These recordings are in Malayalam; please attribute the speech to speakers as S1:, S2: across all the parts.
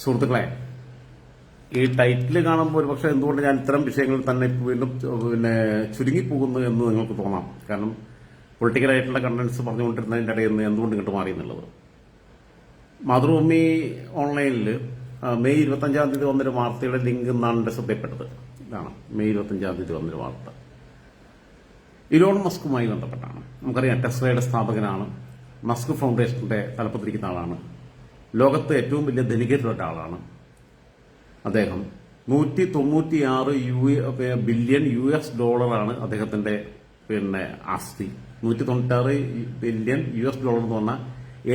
S1: സുഹൃത്തുക്കളെ ഈ ടൈറ്റിൽ കാണുമ്പോൾ ഒരു പക്ഷേ എന്തുകൊണ്ട് ഞാൻ ഇത്തരം വിഷയങ്ങളിൽ തന്നെ വീണ്ടും പിന്നെ ചുരുങ്ങിപ്പോകുന്നു എന്ന് നിങ്ങൾക്ക് തോന്നാം. കാരണം പൊളിറ്റിക്കലായിട്ടുള്ള കണ്ടൻസ് പറഞ്ഞുകൊണ്ടിരുന്നതിന്റെ ഇടയിൽ നിന്ന് എന്തുകൊണ്ട് ഇങ്ങോട്ട് മാറി എന്നുള്ളത്. മാതൃഭൂമി ഓൺലൈനിൽ മെയ് ഇരുപത്തഞ്ചാം തീയതി വന്നൊരു വാർത്തയുടെ ലിങ്ക് എന്നാണ് എന്റെ ശ്രദ്ധയപ്പെട്ടത് ഇതാണ് മെയ് ഇരുപത്തഞ്ചാം തീയതി വന്നൊരു വാർത്ത. ഇലോൺ മസ്കുമായി ബന്ധപ്പെട്ടാണ്. നമുക്കറിയാം ടെസ്ലയുടെ സ്ഥാപകനാണ്. മസ്ക് ഫൗണ്ടേഷന്റെ തലപ്പത്തിരിക്കുന്ന ആളാണ്. ലോകത്തെ ഏറ്റവും വലിയ ഒരാളാണ് അദ്ദേഹം. നൂറ്റി തൊണ്ണൂറ്റിയാറ് യു ബില്യൺ യു എസ് ഡോളറാണ് അദ്ദേഹത്തിന്റെ പിന്നെ ആസ്തി. നൂറ്റി തൊണ്ണൂറ്റാറ് ബില്യൺ യു എസ് ഡോളർ എന്ന് പറഞ്ഞാൽ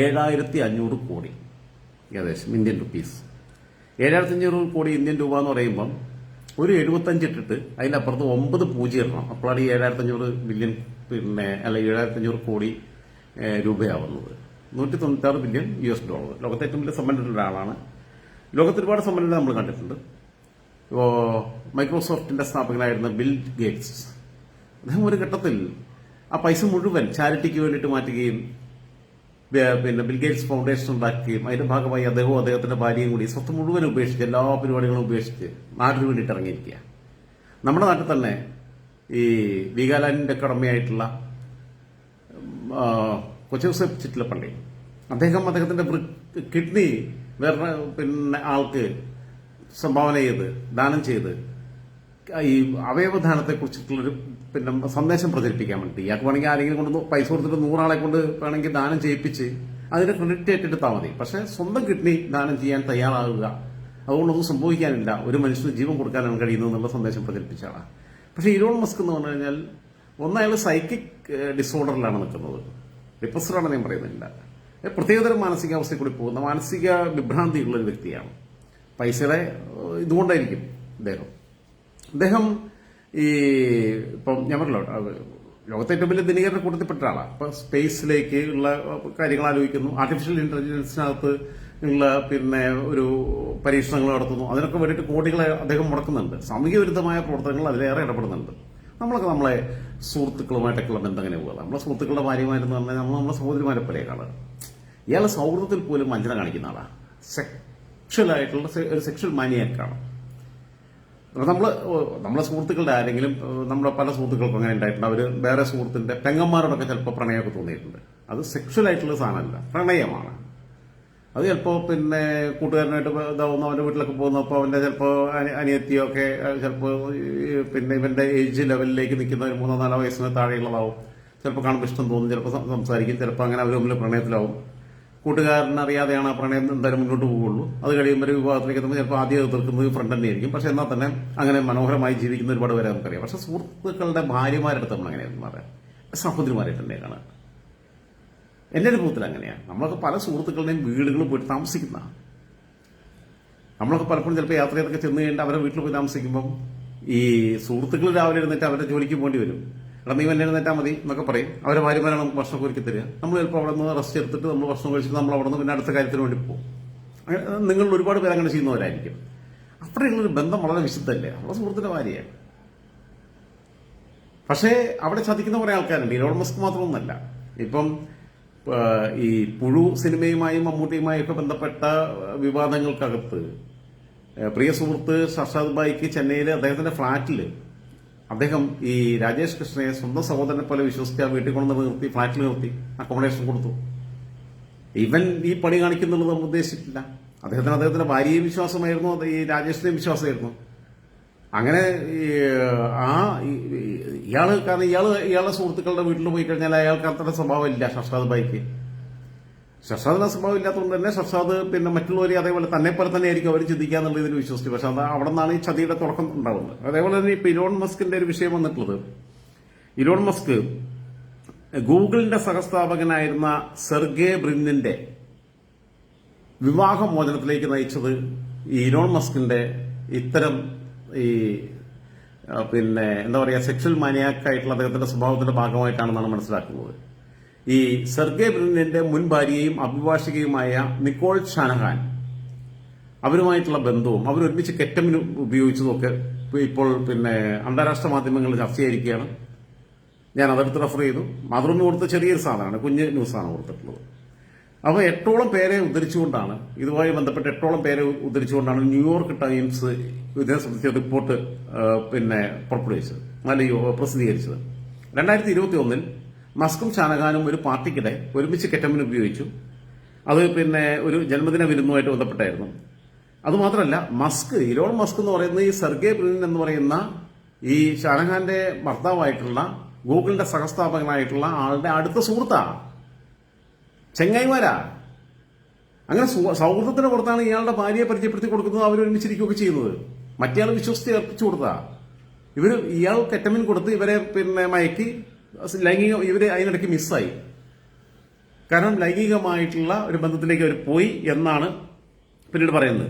S1: ഏഴായിരത്തി അഞ്ഞൂറ് കോടി ഏകദേശം ഇന്ത്യൻ റുപ്പീസ്. ഏഴായിരത്തി അഞ്ഞൂറ് കോടി ഇന്ത്യൻ രൂപ എന്ന് പറയുമ്പം ഒരു എഴുപത്തഞ്ച് ഇട്ടിട്ട് അതിനപ്പുറത്ത് ഒമ്പത് പൂജ്യം ഇടണം. അപ്പോഴാണ് ഈ ഏഴായിരത്തി അഞ്ഞൂറ് ബില്യൺ പിന്നെ അല്ല ഏഴായിരത്തി അഞ്ഞൂറ് കോടി രൂപയാവുന്നത്. നൂറ്റി തൊണ്ണൂറ്റാറ് ബില്യൺ യു എസ് ഡോളർ ലോകത്തെ ഏറ്റവും വലിയ സമ്പന്നരുടെ ഒരാളാണ്. ലോകത്ത് ഒരുപാട് സമ്പന്നത നമ്മൾ കണ്ടിട്ടുണ്ട്. ഇപ്പോ മൈക്രോസോഫ്റ്റിന്റെ സ്ഥാപകനായിരുന്ന ബിൽ ഗേറ്റ്സ്. അദ്ദേഹം ഒരു ഘട്ടത്തിൽ ആ പൈസ മുഴുവൻ ചാരിറ്റിക്ക് വേണ്ടിയിട്ട് മാറ്റുകയും പിന്നെ ബിൽ ഗേറ്റ്സ് ഫൗണ്ടേഷൻ ഉണ്ടാക്കുകയും അതിന്റെ ഭാഗമായി അദ്ദേഹവും അദ്ദേഹത്തിന്റെ ഭാര്യയും കൂടി സ്വത്ത് മുഴുവൻ ഉപേക്ഷിച്ച് എല്ലാ പരിപാടികളും ഉപേക്ഷിച്ച് നാട്ടിന് വേണ്ടിയിട്ട് ഇറങ്ങിയിരിക്കുക നമ്മുടെ നാട്ടിൽ തന്നെ ഈ വീഗാലാൻഡിന്റെ കടമയായിട്ടുള്ള കൊച്ചൂസഫ് ചിറ്റിലപ്പള്ളി. അദ്ദേഹം അദ്ദേഹത്തിന്റെ കിഡ്നി വേറെ പിന്നെ ആൾക്ക് സംഭാവന ചെയ്ത് ദാനം ചെയ്ത് ഈ അവയവദാനത്തെ കുറിച്ചിട്ടുള്ളൊരു പിന്നെ സന്ദേശം പ്രചരിപ്പിക്കാൻ വേണ്ടി ഇയാൾക്ക് വേണമെങ്കിൽ ആരെങ്കിലും കൊണ്ട് പൈസ കൊടുത്തിട്ട് നൂറാളെ കൊണ്ട് വേണമെങ്കിൽ ദാനം ചെയ്യിപ്പിച്ച് അതിന്റെ ക്രെഡിറ്റ് ഏറ്റെടുത്താൽ മതി. പക്ഷെ സ്വന്തം കിഡ്നി ദാനം ചെയ്യാൻ തയ്യാറാകുക അതുകൊണ്ടൊന്നും സംഭവിക്കാനില്ല. ഒരു മനുഷ്യന് ജീവൻ കൊടുക്കാനാണ് കഴിയുന്നത് എന്നുള്ള സന്ദേശം പ്രചരിപ്പിച്ചാണ് പക്ഷേ ഇലോൺ മസ്ക് എന്ന് പറഞ്ഞു കഴിഞ്ഞാൽ ഒന്നയാൾ സൈക്കിക് ഡിസോർഡറിലാണ് നിൽക്കുന്നത്. ഡിപ്രസ്ഡാണെന്ന് ഞാൻ പറയുന്നില്ല. പ്രത്യേകതരം മാനസികാവസ്ഥയിൽ കൂടി പോകുന്ന മാനസിക വിഭ്രാന്തിയുള്ള ഒരു വ്യക്തിയാണ്. പൈസയുടെ ഇതുകൊണ്ടായിരിക്കും അദ്ദേഹം അദ്ദേഹം ഈ ഇപ്പം ഞാൻ പറഞ്ഞല്ലോ ലോകത്തെ ഏറ്റവും വലിയ ധനികരുടെ കൂട്ടത്തിൽപ്പെട്ട ആളാണ് ഇപ്പൊ സ്പേസിലേക്ക് ഉള്ള കാര്യങ്ങൾ ആലോചിക്കുന്നു. ആർട്ടിഫിഷ്യൽ ഇന്റലിജൻസിനകത്ത് ഉള്ള പിന്നെ ഒരു പരീക്ഷണങ്ങൾ നടത്തുന്നു. അതിനൊക്കെ വേണ്ടിയിട്ട് കോടികളെ അദ്ദേഹം മുടക്കുന്നുണ്ട്. സാമൂഹ്യ വിരുദ്ധമായ പ്രവർത്തനങ്ങൾ അതിലേറെ ഇടപെടുന്നുണ്ട്. നമ്മളൊക്കെ നമ്മളെ സുഹൃത്തുക്കളുമായിട്ടൊക്കെയുള്ള ബന്ധം അങ്ങനെ പോകുക നമ്മളെ സുഹൃത്തുക്കളുടെ ഭാര്യമാരെന്ന് പറഞ്ഞാൽ നമ്മൾ നമ്മളെ സഹോദരിമാരെ പോലെ കാണുക ഇയാൾ സൗഹൃദത്തിൽ പോലും വഞ്ചന കാണിക്കുന്ന ആളാണ് സെക്ഷൽ ആയിട്ടുള്ള സെ- ഒരു സെക്ഷൽ മാനിയാക്കാണ് നമ്മൾ നമ്മളെ സുഹൃത്തുക്കളുടെ ആരെങ്കിലും നമ്മുടെ പല സുഹൃത്തുക്കൾക്കും അങ്ങനെ ഉണ്ടായിട്ടുണ്ട്. അവർ വേറെ സുഹൃത്തിന്റെ പെങ്ങന്മാരോടൊക്കെ ചിലപ്പോൾ പ്രണയമൊക്കെ തോന്നിയിട്ടുണ്ട്. അത് സെക്ഷൽ ആയിട്ടുള്ള സാധനമല്ല പ്രണയമാണ്. അത് ചിലപ്പോൾ പിന്നെ കൂട്ടുകാരനായിട്ട് ഇതാവുന്ന അവന്റെ വീട്ടിലൊക്കെ പോകുന്നപ്പോൾ അവന്റെ ചിലപ്പോൾ അനിയത്തിയോ ഒക്കെ ചിലപ്പോൾ പിന്നെ ഇവന്റെ ഏജ് ലെവലിലേക്ക് നിൽക്കുന്ന ഒരു മൂന്നോ നാലോ വയസ്സിന് താഴെയുള്ളതാവും. ചിലപ്പോൾ കാണുമ്പോൾ ഇഷ്ടം തോന്നും ചിലപ്പോൾ സംസാരിക്കും. ചിലപ്പോൾ അങ്ങനെ അവർ തമ്മിൽ പ്രണയത്തിലാവും. കൂട്ടുകാരൻ അറിയാതെയാണ് ആ പ്രണയം എന്തായാലും മുന്നോട്ട് പോകുള്ളൂ അത് കഴിയുമ്പോൾ വിവാഹത്തിലേക്ക് എത്തുമ്പോൾ ചിലപ്പോൾ ആദ്യം എതിർക്കുന്നത് ഫ്രണ്ട് തന്നെയായിരിക്കും പക്ഷെ എന്നാൽ തന്നെ അങ്ങനെ മനോഹരമായി ജീവിക്കുന്ന ഒരുപാട് പേരെ നമുക്കറിയാം. പക്ഷെ സുഹൃത്തുക്കളുടെ ഭാര്യമാരുടെ അടുത്ത് നമ്മൾ അങ്ങനെയായിരുന്നു പറയാം. സഹോദരിമാരെ തന്നെ കാണാം എന്റെ അനുഭവത്തിൽ അങ്ങനെയാണ് നമ്മളൊക്കെ പല സുഹൃത്തുക്കളുടെയും വീടുകളിൽ പോയിട്ട് താമസിക്കുന്ന നമ്മളൊക്കെ പലപ്പോഴും ചിലപ്പോൾ യാത്രയൊക്കെ ചെന്ന് കഴിഞ്ഞിട്ട് അവരുടെ വീട്ടിൽ പോയി താമസിക്കുമ്പം ഈ സുഹൃത്തുക്കൾ രാവിലെ എഴുന്നേറ്റ് അവരുടെ ജോലിക്ക് പോകേണ്ടി വരും. എടാ നീ വന്നെ മതി എന്നൊക്കെ പറയും. അവർ ഭാര്യമാരാണ് നമുക്ക് ഭക്ഷണം ഒരുക്കി തരിക. നമ്മൾ ചിലപ്പോൾ അവിടെ നിന്ന് റെസ്റ്റ് എടുത്തിട്ട് നമ്മൾ ഭക്ഷണം കഴിച്ചിട്ട് നമ്മൾ അവിടെ നിന്ന് പിന്നെ അടുത്ത കാര്യത്തിന് വേണ്ടി പോകും. നിങ്ങൾ ഒരുപാട് പേര് അങ്ങനെ ചെയ്യുന്നവരായിരിക്കും. അത്രയുള്ളൊരു ബന്ധം വളരെ വിശുദ്ധല്ലേ? നമ്മുടെ സുഹൃത്തിന്റെ ഭാര്യയാണ്. പക്ഷേ അവിടെ ചതിക്കുന്ന കുറെ ആൾക്കാരുണ്ട്. ഇലോൺ മസ്ക് മാത്രമൊന്നല്ല. ഇപ്പം ഈ പുഴു സിനിമയുമായും മമ്മൂട്ടിയുമായും ഒക്കെ ബന്ധപ്പെട്ട വിവാദങ്ങൾക്കകത്ത് പ്രിയ സുഹൃത്ത് ഷർഷാദ് ബായിക്ക് ചെന്നൈയിലെ അദ്ദേഹത്തിന്റെ ഫ്ളാറ്റിൽ അദ്ദേഹം ഈ രാജേഷ് കൃഷ്ണയെ സ്വന്തം സഹോദരനെ പോലെ വിശ്വസിച്ച് ആ വീട്ടിൽ കൊണ്ടു നിർത്തി ഫ്ളാറ്റിൽ നിർത്തി അക്കോമഡേഷൻ കൊടുത്തു. ഇവൻ ഈ പണി കാണിക്കുന്നുള്ളത് നമ്മൾ ഉദ്ദേശിച്ചിട്ടില്ല. അദ്ദേഹത്തിന് അദ്ദേഹത്തിന്റെ ഭാര്യയെ വിശ്വാസമായിരുന്നു ഈ രാജേഷിന്റെ വിശ്വാസമായിരുന്നു. അങ്ങനെ ആ ഇയാൾ കാരണം ഇയാൾ ഇയാളുടെ സുഹൃത്തുക്കളുടെ വീട്ടിൽ പോയി കഴിഞ്ഞാൽ അയാൾക്ക് അത്ര സ്വഭാവം ഇല്ല ഷർഷാദ് ബൈക്ക് ഷർഷാദിന് സ്വഭാവം ഇല്ലാത്തതുകൊണ്ട് തന്നെ ഷർഷാദ് പിന്നെ മറ്റുള്ളവരെ അതേപോലെ തന്നെ പോലെ തന്നെ ആയിരിക്കും അവർ ചിന്തിക്കുക എന്നുള്ള ഇതിൽ വിശ്വസിച്ചു. പക്ഷെ അത് അവിടെ നിന്നാണ് ഈ ചതിയുടെ തുടക്കം ഉണ്ടാവുന്നത്. അതേപോലെ തന്നെ ഇപ്പൊ ഇലോൺ മസ്കിന്റെ ഒരു വിഷയം വന്നിട്ടുള്ളത്. ഇലോൺ മസ്ക് ഗൂഗിളിന്റെ സഹസ്ഥാപകനായിരുന്ന സെർഗേ ബ്രിന്നിന്റെ വിവാഹമോചനത്തിലേക്ക് നയിച്ചത് ഈ ഇലോൺ മസ്കിന്റെ ഇത്തരം ഈ പിന്നെ എന്താ പറയുക സെക്ഷൽ മാനിയാക്കായിട്ടുള്ള അദ്ദേഹത്തിന്റെ സ്വഭാവത്തിന്റെ ഭാഗമായിട്ടാണെന്നാണ് മനസ്സിലാക്കുന്നത്. ഈ സെർഗെ ബ്രിനിന്റെ മുൻ ഭാര്യയും അഭിഭാഷകയുമായ നിക്കോൾ ഷാനഹാൻ അവരുമായിട്ടുള്ള ബന്ധവും അവർ ഒരുമിച്ച് കെറ്റമിന് ഉപയോഗിച്ചതൊക്കെ ഇപ്പോൾ പിന്നെ അന്താരാഷ്ട്ര മാധ്യമങ്ങളിൽ ചർച്ചയായിരിക്കുകയാണ്. ഞാൻ അതെടുത്ത് റെഫർ ചെയ്തു. മാതൃഭൂമി കൊടുത്ത ചെറിയൊരു സാധനമാണ് കുഞ്ഞ് ന്യൂസാണ് കൊടുത്തിട്ടുള്ളത്. അപ്പോൾ എട്ടോളം പേരെ ഉദ്ധരിച്ചുകൊണ്ടാണ് ഇതുമായി ബന്ധപ്പെട്ട് എട്ടോളം പേരെ ഉദ്ധരിച്ചുകൊണ്ടാണ് ന്യൂയോർക്ക് ടൈംസ് ഇതിനെ സംബന്ധിച്ച റിപ്പോർട്ട് പിന്നെ പുറപ്പെടുവിച്ചത് അല്ലെങ്കിൽ പ്രസിദ്ധീകരിച്ചത്. രണ്ടായിരത്തി ഇരുപത്തി ഒന്നിൽ മസ്കും ചാനകാനും ഒരു പാർട്ടിക്കിടെ ഒരുമിച്ച് കെറ്റമിന് ഉപയോഗിച്ചു. അത് പിന്നെ ഒരു ജന്മദിന വിരുന്നുമായിട്ട് ബന്ധപ്പെട്ടായിരുന്നു. അതുമാത്രമല്ല മസ്ക് ഇലോൺ മസ്ക് എന്ന് പറയുന്ന ഈ സെർഗെ ബ്രിൻ എന്ന് പറയുന്ന ഈ ഷാനഹാന്റെ ഭർത്താവായിട്ടുള്ള ഗൂഗിളിന്റെ സഹസ്ഥാപകനായിട്ടുള്ള ആളുടെ അടുത്ത സുഹൃത്താ. ചെങ്ങായിമാരാ. അങ്ങനെ സൗഹൃദത്തിന് പുറത്താണ് ഇയാളുടെ ഭാര്യയെ പരിചയപ്പെടുത്തി കൊടുക്കുന്നത് അവർ ഒരുമിച്ചിരിക്കുകയൊക്കെ ചെയ്യുന്നത്. മറ്റേയാൾ വിശ്വസിച്ച് ഏർപ്പിച്ചു കൊടുത്താ ഇവർ ഇയാൾ കെറ്റമിൻ കൊടുത്ത് ഇവരെ പിന്നെ മയക്കി ലൈംഗിക ഇവർ അതിനിടയ്ക്ക് മിസ്സായി. കാരണം ലൈംഗികമായിട്ടുള്ള ഒരു ബന്ധത്തിലേക്ക് അവർ പോയി എന്നാണ് പിന്നീട് പറയുന്നത്.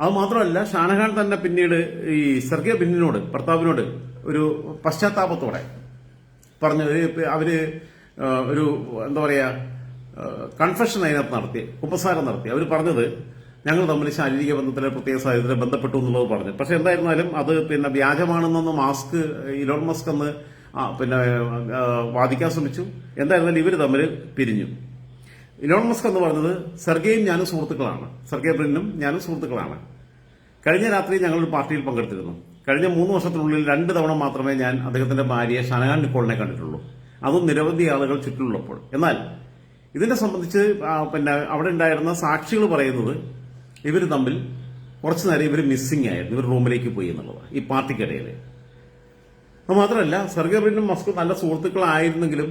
S1: അത് മാത്രമല്ല ഷാനഹാൻ തന്നെ പിന്നീട് ഈ സെർഗിയ ബിന്നിനോട് ഭർത്താവിനോട് ഒരു പശ്ചാത്താപത്തോടെ പറഞ്ഞു "ഏ, അവർ ഒരു എന്താ പറയുക കൺഫഷൻ അതിനകത്ത് നടത്തി ഉപസാരം നടത്തി. അവർ പറഞ്ഞത് ഞങ്ങൾ തമ്മിൽ ശാരീരിക ബന്ധത്തിലെ പ്രത്യേക സാഹചര്യത്തിൽ ബന്ധപ്പെട്ടു എന്നുള്ളത് പറഞ്ഞു. പക്ഷെ എന്തായിരുന്നാലും അത് പിന്നെ വ്യാജമാണെന്നൊന്ന് മാസ്ക് ഇലോൺ മസ്ക് എന്ന് ആ, പിന്നെ വാദിക്കാൻ ശ്രമിച്ചു. എന്തായിരുന്നാലും ഇവർ തമ്മിൽ പിരിഞ്ഞു. ഇലോൺ മസ്ക് എന്ന് പറഞ്ഞത് സെർഗയും ഞാനും സുഹൃത്തുക്കളാണ്. സെർഗെ ബ്രിനും ഞാനും സുഹൃത്തുക്കളാണ്. കഴിഞ്ഞ രാത്രി ഞങ്ങൾ ഒരു പാർട്ടിയിൽ പങ്കെടുത്തിരുന്നു. കഴിഞ്ഞ മൂന്ന് വർഷത്തിനുള്ളിൽ രണ്ട് തവണ മാത്രമേ ഞാൻ അദ്ദേഹത്തിന്റെ ഭാര്യയെ ഷനഹാൻ നിക്കോളിനെ കണ്ടിട്ടുള്ളൂ. അതും നിരവധി ആളുകൾ ചുറ്റിലുള്ളപ്പോൾ. എന്നാൽ ഇതിനെ സംബന്ധിച്ച് പിന്നെ അവിടെ ഉണ്ടായിരുന്ന സാക്ഷികൾ പറയുന്നത് ഇവർ തമ്മിൽ കുറച്ചു നേരം ഇവർ മിസ്സിംഗ് ആയിരുന്നു. ഇവർ റൂമിലേക്ക് പോയി എന്നുള്ളതാണ്. ഈ പാർട്ടിക്കിടയിൽ അത് മാത്രമല്ല സെർഗിയോ ബ്രിനും മസ്കും നല്ല സുഹൃത്തുക്കളായിരുന്നെങ്കിലും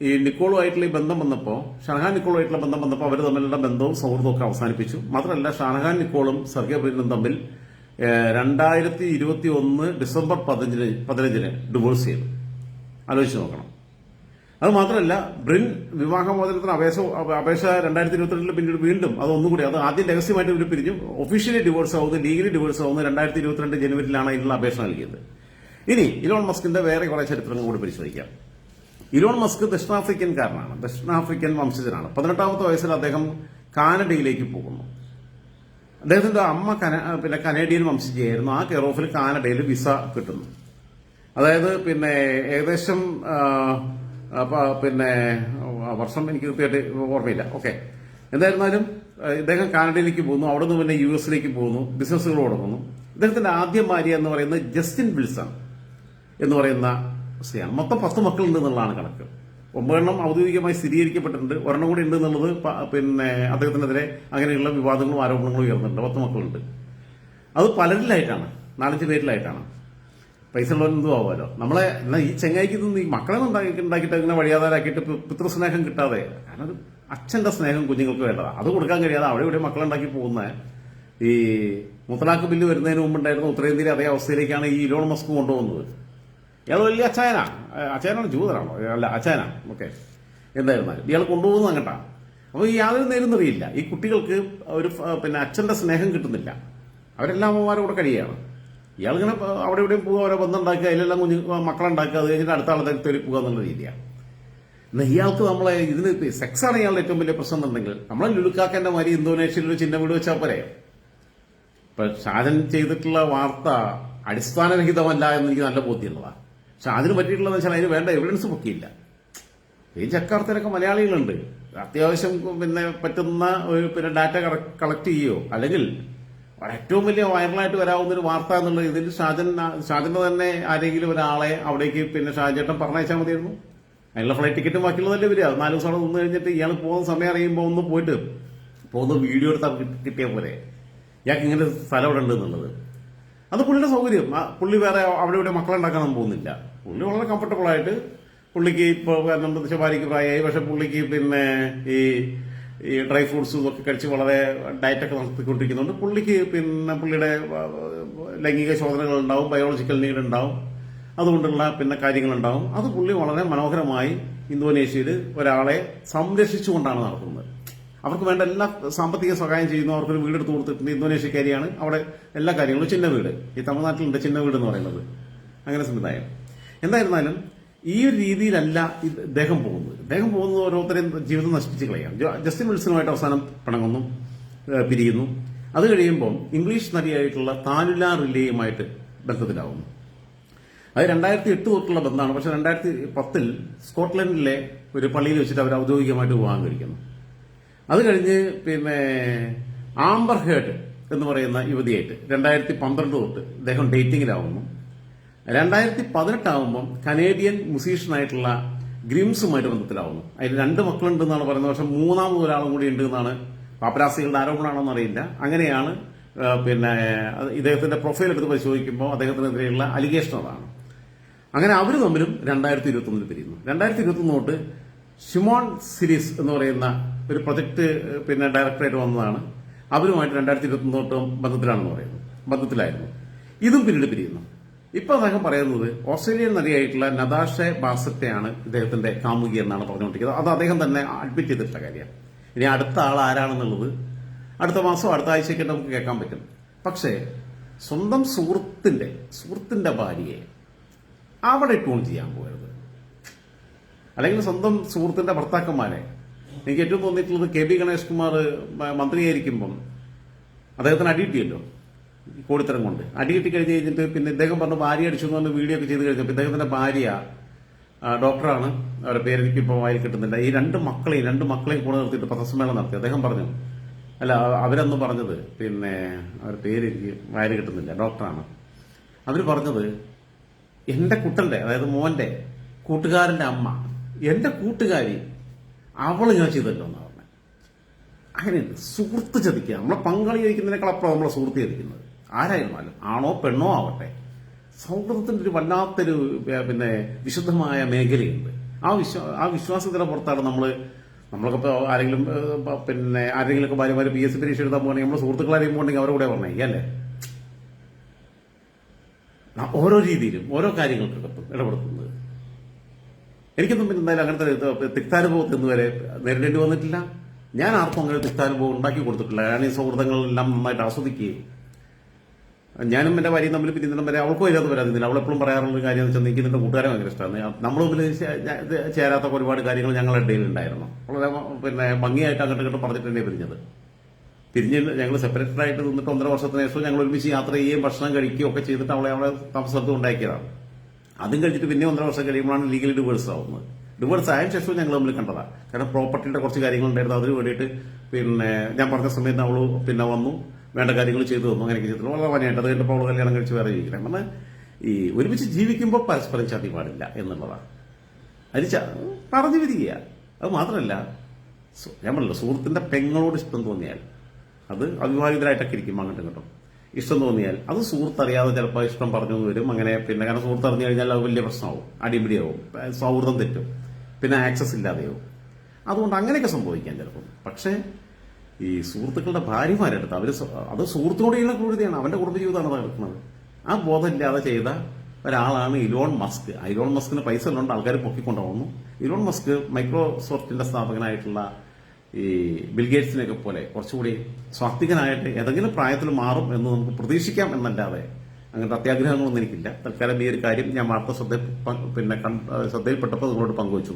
S1: ഈ നിക്കോളുമായിട്ടുള്ള ഈ ബന്ധം വന്നപ്പോൾ ഷാനഹാൻ നിക്കോളുമായിട്ടുള്ള ബന്ധം വന്നപ്പോൾ അവർ തമ്മിലുള്ള ബന്ധവും സൗഹൃദവും ഒക്കെ അവസാനിപ്പിച്ചു. മാത്രമല്ല ഷാനഹാൻ നിക്കോളും സർഗബ്രിനും തമ്മിൽ ഏഹ്, രണ്ടായിരത്തി ഇരുപത്തി ഒന്ന് ഡിസംബർ പതിനഞ്ചിന് പതിനഞ്ചിന് ഡിവോഴ്സ് ചെയ്തു. ആലോചിച്ച് നോക്കണം. അത് മാത്രമല്ല ബ്രിൻ വിവാഹമോചനത്തിന് അപേക്ഷ അപേക്ഷ രണ്ടായിരത്തി ഇരുപത്തിരണ്ടിൽ പിന്നീട് വീണ്ടും അത് ഒന്നുകൂടി അത് ആദ്യം രഹസ്യമായിട്ട് ഇവർ പിരിഞ്ഞു. ഒഫീഷ്യലി ഡിവോഴ്സ് ആവുന്നത് ലീഗലി ഡിവോഴ്സ് ആവുന്നത് രണ്ടായിരത്തി ഇരുപത്തിരണ്ട് ജനുവരിയിലാണ് ഇതിനുള്ള അപേക്ഷ നൽകിയത്. ഇനി ഇലോൺ മസ്കിന്റെ വേറെ കുറെ ചരിത്രങ്ങൾ കൂടി പരിശോധിക്കാം. ഇലോൺ മസ്ക് ദക്ഷിണാഫ്രിക്കൻകാരനാണ് ദക്ഷിണാഫ്രിക്കൻ വംശജനാണ്. പതിനെട്ടാമത്തെ വയസ്സിൽ അദ്ദേഹം കാനഡയിലേക്ക് പോകുന്നു. അദ്ദേഹത്തിന്റെ അമ്മ കന പിന്നെ കനേഡിയൻ വംശജയായിരുന്നു. ആ കെയർ ഓഫിൽ കാനഡയിൽ വിസ കിട്ടുന്നു. അതായത് പിന്നെ ഏകദേശം പിന്നെ വർഷം എനിക്ക് കൃത്യമായിട്ട് ഓർമ്മയില്ല. ഓക്കെ. എന്തായിരുന്നാലും ഇദ്ദേഹം കാനഡയിലേക്ക് പോകുന്നു. അവിടെ നിന്ന് പിന്നെ യു എസിലേക്ക് പോകുന്നു. ബിസിനസ്സുകൾ തുടങ്ങുന്നു ഇദ്ദേഹത്തിന്റെ ആദ്യ ഭാര്യ എന്ന് പറയുന്നത് ജസ്റ്റിൻ വിൽസൺ. എന്ന് പറയുന്ന സ്ത്രീയാണ് മൊത്തം പത്ത് മക്കളുണ്ട് എന്നുള്ളതാണ് കണക്ക്. ഒമ്പതെണ്ണം ഔദ്യോഗികമായി സ്ഥിരീകരിക്കപ്പെട്ടിട്ടുണ്ട്. ഒരെണ്ണം കൂടി ഉണ്ട് എന്നുള്ളത് പിന്നെ അദ്ദേഹത്തിനെതിരെ അങ്ങനെയുള്ള വിവാദങ്ങളും ആരോപണങ്ങളും ഉയർന്നിട്ടുണ്ട്. പത്ത് മക്കളുണ്ട്. അത് പലരിലായിട്ടാണ്. നാലഞ്ച് പേരിലായിട്ടാണ്. പൈസ ഉള്ളവർ എന്തും ആവുമല്ലോ. നമ്മളെ എന്നാൽ ഈ ചെങ്ങായിക്ക് നിന്ന് ഈ മക്കളെ ഉണ്ടാക്കി ഉണ്ടാക്കിയിട്ട് ഇങ്ങനെ വഴിയാധാരാക്കിയിട്ട് പി- പിതൃസ്നേഹം കിട്ടാതെ. കാരണം അച്ഛന്റെ സ്നേഹം കുഞ്ഞുങ്ങൾക്ക് വേണ്ടതാണ് അത് കൊടുക്കാൻ കഴിയാതെ അവിടെ ഇവിടെ മക്കളുണ്ടാക്കി പോകുന്ന ഈ മുത്തലാഖ് ബില്ല് വരുന്നതിന് മുമ്പ് ഉണ്ടായിരുന്ന ഉത്തരേന്ത്യയിലെ അതേ അവസ്ഥയിലേക്കാണ് ഈ ഇലോൺ മസ്ക് കൊണ്ടുപോകുന്നത്. ഇയാൾ വലിയ അച്ചായനാ അച്ചായനാണ് ജൂതനാണോ? അല്ല അച്ചായനാ ഓക്കെ. എന്തായിരുന്നാലും ഇയാൾ കൊണ്ടുപോകുന്നത് അങ്ങോട്ടാണ് അപ്പോൾ ഈ യാതൊരു അറിയില്ല ഈ കുട്ടികൾക്ക് ഒരു പിന്നെ അച്ഛന്റെ സ്നേഹം കിട്ടുന്നില്ല. അവരെല്ലാം അമ്മമാരുടെ കൂടെ കഴിയുകയാണ്. ഇയാളിങ്ങനെ അവിടെ ഇവിടെയും പോകുക ഓരോ ബന്ധം ഉണ്ടാക്കുക അതിലെല്ലാം കുഞ്ഞു മക്കളുണ്ടാക്കുക അത് കഴിഞ്ഞിട്ട് അടുത്ത ആളെ തേടി പോകുക എന്നുള്ള രീതിയാണ് എന്നാൽ ഇയാൾക്ക് നമ്മളെ ഇതിന് സെക്സാണ് ഇയാളുടെ ഏറ്റവും വലിയ പ്രശ്നം എന്നുണ്ടെങ്കിൽ നമ്മളെ ലുലുക്കാക്കേണ്ട മാതിരി ഇന്തോനേഷ്യയിൽ ഒരു ചിഹ്ന വീട് വെച്ചാൽ പോരെ. ഇപ്പൊ ഷാജൻ ചെയ്തിട്ടുള്ള വാർത്ത അടിസ്ഥാനരഹിതമല്ല എന്ന് എനിക്ക് നല്ല ബോധ്യമുള്ളതാണ് പക്ഷെ അതിന് പറ്റിയിട്ടുള്ള വെച്ചാൽ അതിന് വേണ്ട എവിഡൻസ് പൊക്കിയില്ല. ഈ ചക്കാർത്തിലൊക്കെ മലയാളികളുണ്ട്. അത്യാവശ്യം പിന്നെ പറ്റുന്ന ഒരു പിന്നെ ഡാറ്റ കളക്ട് ചെയ്യുകയോ അല്ലെങ്കിൽ ഏറ്റവും വലിയ വൈറലായിട്ട് വരാവുന്ന ഒരു വാർത്ത എന്നുള്ള ഇതിൽ ഷാജൻ ഷാജന്റെ തന്നെ ആരെങ്കിലും ഒരാളെ അവിടേക്ക് പിന്നെ ഷാജേട്ടൻ പറഞ്ഞയച്ചാൽ മതിയായിരുന്നു. അതിനുള്ള ഫ്ലൈറ്റ് ടിക്കറ്റും ബാക്കിയുള്ളതല്ലേ വരിക. നാല് ദിവസം അവിടെ നിന്ന് കഴിഞ്ഞിട്ട് ഇയാൾ പോകുന്ന സമയം അറിയുമ്പോൾ ഒന്ന് പോയിട്ട് പോകുന്ന വീഡിയോ എടുത്താൽ കിട്ടിയ പോലെ ഇയാൾക്ക് ഇങ്ങനെ സ്ഥലം അവിടെ ഉണ്ട് എന്നുള്ളത്. അത് പുള്ളിയുടെ സൗകര്യം. പുള്ളി വേറെ അവിടെ ഇവിടെ മക്കളുണ്ടാക്കാനൊന്നും പോകുന്നില്ല. പുള്ളി വളരെ കംഫർട്ടബിൾ ആയിട്ട് പുള്ളിക്ക് ഇപ്പോൾ നമ്മുടെ ശബാരിക്ക് പ്രായമായി പക്ഷെ പുള്ളിക്ക് പിന്നെ ഈ ഈ ഡ്രൈ ഫ്രൂട്ട്സും ഒക്കെ കഴിച്ച് വളരെ ഡയറ്റൊക്കെ നടത്തിക്കൊണ്ടിരിക്കുന്നുണ്ട്. പുള്ളിക്ക് പിന്നെ പുള്ളിയുടെ ലൈംഗിക ശോധനകൾ ഉണ്ടാവും ബയോളജിക്കൽ നീഡ് ഉണ്ടാവും. അതുകൊണ്ടുള്ള പിന്നെ കാര്യങ്ങളുണ്ടാവും അത് പുള്ളി വളരെ മനോഹരമായി ഇന്തോനേഷ്യയിൽ ഒരാളെ സംരക്ഷിച്ചുകൊണ്ടാണ് നടത്തുന്നത്. അവർക്ക് വേണ്ട എല്ലാ സാമ്പത്തിക സഹായം ചെയ്യുന്നു. അവർക്കൊരു വീട് എടുത്ത് കൊടുത്തിട്ടുണ്ട്. ഇന്തോനേഷ്യക്കാരിയാണ്. അവിടെ എല്ലാ കാര്യങ്ങളും. ചിന്ന വീട്. ഈ തമിഴ്നാട്ടിലുണ്ട് ചിന്ന വീട് എന്ന് പറയുന്നത്. അങ്ങനെ സംവിധാനം എന്തായിരുന്നാലും ഈ ഒരു രീതിയിലല്ല ഇദ്ദേഹം പോകുന്നത്. ഇദ്ദേഹം പോകുന്നത് ഓരോരുത്തരെയും ജീവിതം നശിപ്പിച്ച് കളയാം ജസ്റ്റിൻ വിൽസണുമായിട്ട് അവസാനം പിണങ്ങുന്നു പിരിയുന്നു. അത് കഴിയുമ്പോൾ ഇംഗ്ലീഷ് നടിയായിട്ടുള്ള താനുല റിലേയുമായിട്ട് ബന്ധത്തിലാവുന്നു. അത് രണ്ടായിരത്തി എട്ട് തൊട്ടുള്ള ബന്ധമാണ്. പക്ഷെ രണ്ടായിരത്തി പത്തിൽ സ്കോട്ട്ലൻഡിലെ ഒരു പള്ളിയിൽ വെച്ചിട്ട് അവർ ഔദ്യോഗികമായിട്ട് വിവാഹം കഴിക്കുന്നു. അത് കഴിഞ്ഞ് പിന്നെ ആംബർ ഹേർഡ് എന്ന് പറയുന്ന യുവതിയായിട്ട് രണ്ടായിരത്തി പന്ത്രണ്ട് തൊട്ട് ഇദ്ദേഹം ഡേറ്റിംഗിലാവുന്നു രണ്ടായിരത്തി പതിനെട്ടാവുമ്പം കനേഡിയൻ മ്യൂസീഷ്യനായിട്ടുള്ള ഗ്രിംസുമായിട്ട് ബന്ധത്തിലാവുന്നു. അതിൽ രണ്ട് മക്കളുണ്ടെന്നാണ് പറയുന്നത്. പക്ഷെ മൂന്നാമത് ഒരാളും കൂടി ഉണ്ട് എന്നാണ് പാപ്പരാസികളുടെ ആരോപണമാണോന്ന് അറിയില്ല. അങ്ങനെയാണ് പിന്നെ ഇദ്ദേഹത്തിന്റെ പ്രൊഫൈൽ എടുത്ത് പരിശോധിക്കുമ്പോൾ അദ്ദേഹത്തിനെതിരെയുള്ള അലിഗേഷൻ അതാണ്. അങ്ങനെ അവർ തമ്മിലും രണ്ടായിരത്തി ഇരുപത്തി ഒന്നിൽ പിരിയുന്നു. രണ്ടായിരത്തി ഇരുപത്തി ഒന്ന് തൊട്ട് ഷിമോൺ സിരീസ് എന്ന് പറയുന്ന ഒരു പ്രൊജക്ട് പിന്നെ ഡയറക്ടറായിട്ട് വന്നതാണ്. അവരുമായിട്ട് രണ്ടായിരത്തി ഇരുപത്തി ഒന്ന് തൊട്ട് ബന്ധത്തിലാണെന്ന് പറയുന്നു. ബന്ധത്തിലായിരുന്നു. ഇതും പിന്നീട് പിരിയുന്നു. ഇപ്പൊ അദ്ദേഹം പറയുന്നത് ഓസ്ട്രേലിയൻ നടിയായിട്ടുള്ള നദാഷെ ബാസറ്റയാണ് ഇദ്ദേഹത്തിന്റെ കാമുകി എന്നാണ് പറഞ്ഞുകൊണ്ടിരിക്കുന്നത്. അത് അദ്ദേഹം തന്നെ അഡ്മിറ്റ് ചെയ്തിട്ടുള്ള കാര്യമാണ്. ഇനി അടുത്ത ആൾ ആരാണെന്നുള്ളത് അടുത്ത മാസം അടുത്ത ആഴ്ചയ്ക്ക് നമുക്ക് കേൾക്കാൻ പറ്റും. പക്ഷേ സ്വന്തം സുഹൃത്തിന്റെ സുഹൃത്തിന്റെ ഭാര്യയെ അവിടെ ട്യൂൺ ചെയ്യാൻ പോകരുത്. അല്ലെങ്കിൽ സ്വന്തം സുഹൃത്തിന്റെ ഭർത്താക്കന്മാരെ. എനിക്ക് ഏറ്റവും തോന്നിയിട്ടുള്ളത് കെ ബി ഗണേഷ് കുമാർ മന്ത്രിയായിരിക്കുമ്പം അദ്ദേഹത്തിന് അടിയിട്ടിയല്ലോ കോടിത്തരം കൊണ്ട്. അടി കിട്ടി കഴിഞ്ഞ് കഴിഞ്ഞിട്ട് പിന്നെ ഇദ്ദേഹം പറഞ്ഞു ഭാര്യ അടിച്ചു എന്ന് പറഞ്ഞ് വീഡിയോ ഒക്കെ ചെയ്ത് കഴിഞ്ഞപ്പോൾ ഇദ്ദേഹത്തിന്റെ ഭാര്യ ഡോക്ടറാണ്. അവരുടെ പേര് എനിക്ക് ഇപ്പോൾ വായിൽ കിട്ടുന്നില്ല. ഈ രണ്ട് മക്കളെയും രണ്ട് മക്കളെയും കൂടെ നിർത്തിയിട്ട് പത്രസമ്മേളനം നടത്തി. അദ്ദേഹം പറഞ്ഞു അല്ല അവരന്ന് പറഞ്ഞത് പിന്നെ അവരുടെ പേര് എനിക്ക് വായിൽ കിട്ടുന്നില്ല ഡോക്ടറാണ്. അവർ പറഞ്ഞത് എന്റെ കുട്ടന്റെ അതായത് മോന്റെ കൂട്ടുകാരന്റെ അമ്മ എന്റെ കൂട്ടുകാരി അവൾ ഞാൻ ചെയ്തല്ലോ എന്നാ പറഞ്ഞത് അങ്ങനെയുണ്ട് സുഹൃത്ത് ചതിക്കുക. നമ്മളെ പങ്കാളി ചതിക്കുന്നതിനേക്കാൾ അപ്പുറം നമ്മളെ സുഹൃത്ത് ചതിക്കുന്നത്. ആരായിരുന്നാലും ആണോ പെണ്ണോ ആവട്ടെ. സൗഹൃദത്തിന്റെ ഒരു വല്ലാത്തൊരു പിന്നെ വിശുദ്ധമായ മേഖലയുണ്ട്. ആ വിശ്വാ ആ വിശ്വാസത്തിന്റെ പുറത്താണ് നമ്മൾ നമ്മളൊക്കെ ഇപ്പോൾ ആരെങ്കിലും പിന്നെ ആരെങ്കിലുമൊക്കെ ഭാര്യമാർ പി എസ് സി പരീക്ഷ എഴുതാൻ പോകണമെങ്കിൽ നമ്മൾ സുഹൃത്തുക്കളാരെയും പോകണമെങ്കിൽ അവരുടെ കൂടെ പറഞ്ഞേ അല്ലേ? ഓരോ രീതിയിലും ഓരോ കാര്യങ്ങൾക്കൊക്കെ ഇടപെടുത്തുന്നത് എനിക്കൊന്നും പിന്നെ എന്തായാലും അങ്ങനത്തെ തിക്താനുഭവത്തിൽ നിന്ന് വരെ നേരിടേണ്ടി വന്നിട്ടില്ല. ഞാൻ ആർക്കും അങ്ങനെ തിക്താനുഭവം ഉണ്ടാക്കി കൊടുത്തിട്ടില്ല. ഞാൻ ഈ സൗഹൃദങ്ങളെല്ലാം നന്നായിട്ട് ആസ്വദിക്കുകയും ഞാനും എന്റെ ഭാര്യയും തമ്മിൽ പിരിയുന്നിടം വരെ അവൾക്കും അതിനകത്ത് വരാതിരുന്നില്ല. അവൾ എപ്പോഴും പറയാറുള്ള ഒരു കാര്യം എന്ന് വെച്ചാൽ എനിക്ക് നിന്റെ കൂട്ടുകാരെ ഭയങ്കര ഇഷ്ടമാണ്. നമ്മൾ തമ്മിൽ ചേരാത്ത ഒരുപാട് കാര്യങ്ങൾ ഞങ്ങളുടെ ഇടയിൽ ഉണ്ടായിരുന്നു. വളരെ പിന്നെ ഭംഗിയായിട്ട് അങ്ങോട്ട് ഇങ്ങോട്ട് പറഞ്ഞിട്ട് തന്നെ പിരിഞ്ഞത്. പിരിഞ്ഞ് ഞങ്ങൾ സെപ്പറേറ്റഡ് ആയിട്ട് നിന്നിട്ട് ഒന്നര വർഷത്തിന് ശേഷം ഞങ്ങൾ ഒരുമിച്ച് യാത്ര ചെയ്യുകയും ഭക്ഷണം കഴിക്കുകയും ഒക്കെ ചെയ്തിട്ട് അവളെ അവളെ താമസത്ത് ഉണ്ടാക്കിയതാണ് അതും കഴിഞ്ഞിട്ട് പിന്നെ ഒന്നര വർഷം കഴിയുമ്പോഴാണ് ലീഗലി ഡിവേഴ്സ് ആവുന്നത്. ഡിവേഴ്സ് ആയ ശേഷവും ഞങ്ങൾ തമ്മിൽ കണ്ടതാണ് കാരണം പ്രോപ്പർട്ടിയുടെ കുറച്ച് കാര്യങ്ങളുണ്ടായിരുന്നു. അതിന് വേണ്ടിയിട്ട് പിന്നെ ഞാൻ പറഞ്ഞ സമയത്ത് അവൾ പിന്നെ വന്നു. വേണ്ട കാര്യങ്ങൾ ചെയ്തു തന്നു അങ്ങനെയൊക്കെ ചെയ്തു വളരെ ഭംഗിയായിട്ട് അത് കഴിഞ്ഞപ്പോൾ അവൾ കല്യാണം കഴിച്ച് വേറെ ജീവിക്കണം കാരണം ഈ ഒരുമിച്ച് ജീവിക്കുമ്പോൾ പരസ്പരം ചതി പാടില്ല എന്നുള്ളതാണ്. അത് പറഞ്ഞു വരിക അത് മാത്രമല്ല ഞാൻ പറഞ്ഞല്ലോ സുഹൃത്തിന്റെ പെങ്ങളോട് ഇഷ്ടം തോന്നിയാൽ അത് അവിവാഹിതരായിട്ടൊക്കെ ഇരിക്കും അങ്ങോട്ടും ഇങ്ങോട്ടും. ഇഷ്ടം തോന്നിയാൽ അത് സുഹൃത്ത് അറിയാതെ ചിലപ്പോൾ ഇഷ്ടം പറഞ്ഞു വരും. അങ്ങനെ പിന്നെ കാരണം സുഹൃത്ത് അറിഞ്ഞു കഴിഞ്ഞാൽ അത് വലിയ പ്രശ്നമാവും. അടിപിടിയാവും. സൗഹൃദം തെറ്റും. പിന്നെ ആക്സസ് ഇല്ലാതെയാവും. അതുകൊണ്ട് അങ്ങനെയൊക്കെ സംഭവിക്കാം ചിലപ്പം. പക്ഷേ ഈ സുഹൃത്തുക്കളുടെ ഭാര്യമാരെടുത്ത് അവർ അത് സുഹൃത്തിനോടെയുള്ള ക്രൂരതയാണ്. അവന്റെ കുടുംബജീവിതമാണ് നടക്കുന്നത്. ആ ബോധമില്ലാതെ ചെയ്ത ഒരാളാണ് ഇലോൺ മസ്ക്. ഇലോൺ മസ്കിന് പൈസ ഉള്ളതുകൊണ്ട് ആൾക്കാർ പൊക്കിക്കൊണ്ടുപോകുന്നു. ഇലോൺ മസ്ക് മൈക്രോസോഫ്റ്റിന്റെ സ്ഥാപകനായിട്ടുള്ള ഈ ബിൽഗേറ്റ്സിനെയൊക്കെ പോലെ കുറച്ചുകൂടി സ്വാത്വികനായിട്ട് ഏതെങ്കിലും പ്രായത്തിൽ മാറും എന്ന് നമുക്ക് പ്രതീക്ഷിക്കാം എന്നല്ലാതെ അങ്ങനത്തെ അത്യാഗ്രഹങ്ങളൊന്നും എനിക്കില്ല. തൽക്കാലം ഈ ഒരു കാര്യം ഞാൻ വാർത്ത ശ്രദ്ധ പിന്നെ ശ്രദ്ധയിൽപ്പെട്ടപ്പോൾ നിങ്ങളോട് പങ്കുവച്ചു.